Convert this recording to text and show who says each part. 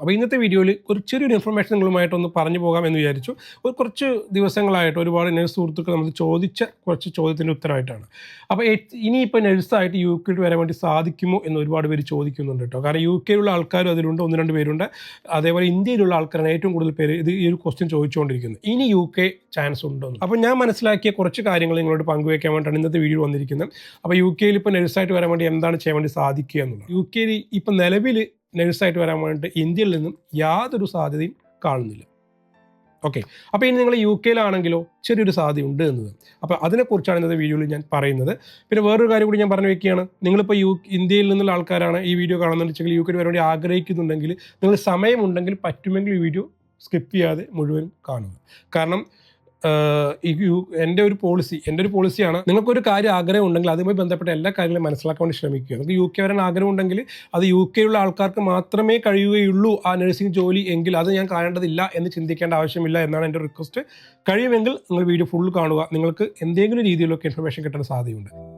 Speaker 1: അപ്പോൾ ഇന്നത്തെ വീഡിയോയിൽ ഒരു ചെറിയൊരു ഇൻഫർമേഷൻ നിങ്ങളുമായിട്ടൊന്ന് പറഞ്ഞു പോകാം എന്ന് വിചാരിച്ചു. ഒരു കുറച്ച് ദിവസങ്ങളായിട്ട് ഒരുപാട് നഴ്സ് സുഹൃത്തുക്കൾ നമ്മൾ ചോദിച്ച കുറച്ച് ചോദ്യത്തിന്റെ ഉത്തരമായിട്ടാണ്. അപ്പോൾ ഇനിയിപ്പോൾ നഴ്സായിട്ട് യു കെയിൽ വരാൻ വേണ്ടി സാധിക്കുമോ എന്ന് ഒരുപാട് പേര് ചോദിക്കുന്നുണ്ട് കേട്ടോ. കാരണം യു കെയിലുള്ള ആൾക്കാരും അതിലുണ്ട് ഒന്ന് രണ്ട് പേരുണ്ട്. അതേപോലെ ഇന്ത്യയിലുള്ള ആൾക്കാരാണ് ഏറ്റവും കൂടുതൽ പേര് ഇത് ഈ ഒരു ക്വസ്റ്റ്യൻ ചോദിച്ചുകൊണ്ടിരിക്കുന്നത്. ഇനി യു കെ ചാൻസ് ഉണ്ടോ. അപ്പോൾ ഞാൻ മനസ്സിലാക്കിയ കുറച്ച് കാര്യങ്ങൾ നിങ്ങളോട് പങ്കുവയ്ക്കാൻ വേണ്ടിയിട്ടാണ് ഇന്നത്തെ വീഡിയോ വന്നിരിക്കുന്നത്. അപ്പോൾ യു കെയിൽ ഇപ്പോൾ നഴ്സായിട്ട് വരാൻ വേണ്ടി എന്താണ് ചെയ്യാൻ വേണ്ടി സാധിക്കുക എന്നുള്ളത്. യു കെയിൽ ഇപ്പോൾ നിലവിൽ നഴ്സായിട്ട് വരാൻ വേണ്ടിയിട്ട് ഇന്ത്യയിൽ നിന്നും യാതൊരു സാധ്യതയും കാണുന്നില്ല. ഓക്കെ. അപ്പോൾ ഇനി നിങ്ങൾ യു കെയിലാണെങ്കിലോ ചെറിയൊരു സാധ്യത ഉണ്ട് എന്നത്. അപ്പോൾ അതിനെക്കുറിച്ചാണ് ഇന്നത്തെ വീഡിയോയിൽ ഞാൻ പറയുന്നത്. പിന്നെ വേറൊരു കാര്യം കൂടി ഞാൻ പറഞ്ഞു വെക്കുകയാണ്. നിങ്ങളിപ്പോൾ യു ഇന്ത്യയിൽ നിന്നുള്ള ആൾക്കാരാണ് ഈ വീഡിയോ കാണുന്നുണ്ടെങ്കിൽ യു കെയിൽ വരാൻ വേണ്ടി ആഗ്രഹിക്കുന്നുണ്ടെങ്കിൽ നിങ്ങൾ സമയമുണ്ടെങ്കിൽ പറ്റുമെങ്കിൽ ഈ വീഡിയോ സ്കിപ്പ് ചെയ്യാതെ മുഴുവനും കാണുക. കാരണം എന്റെ ഒരു പോളിസി എന്റെ ഒരു പോളിസിയാണ് നിങ്ങൾക്കൊരു കാര്യം ആഗ്രഹം ഉണ്ടെങ്കിൽ അതുമായി ബന്ധപ്പെട്ട എല്ലാ കാര്യങ്ങളും മനസ്സിലാക്കാൻ വേണ്ടി ശ്രമിക്കുക. നിങ്ങൾക്ക് യു കെ വരാൻ ആഗ്രഹം ഉണ്ടെങ്കിൽ അത് യു കെയുള്ള ആൾക്കാർക്ക് മാത്രമേ കഴിയുകയുള്ളൂ ആ നഴ്സിംഗ് ജോലി എങ്കിൽ അത് ഞാൻ കാണേണ്ടതില്ല എന്ന് ചിന്തിക്കേണ്ട ആവശ്യമില്ല എന്നാണ് എന്റെ റിക്വസ്റ്റ് കഴിയുമെങ്കിൽ നിങ്ങൾ വീഡിയോ ഫുൾ കാണുക. നിങ്ങൾക്ക് എന്തെങ്കിലും രീതിയിലൊക്കെ ഇൻഫർമേഷൻ കിട്ടാൻ സാധ്യതയുണ്ട്.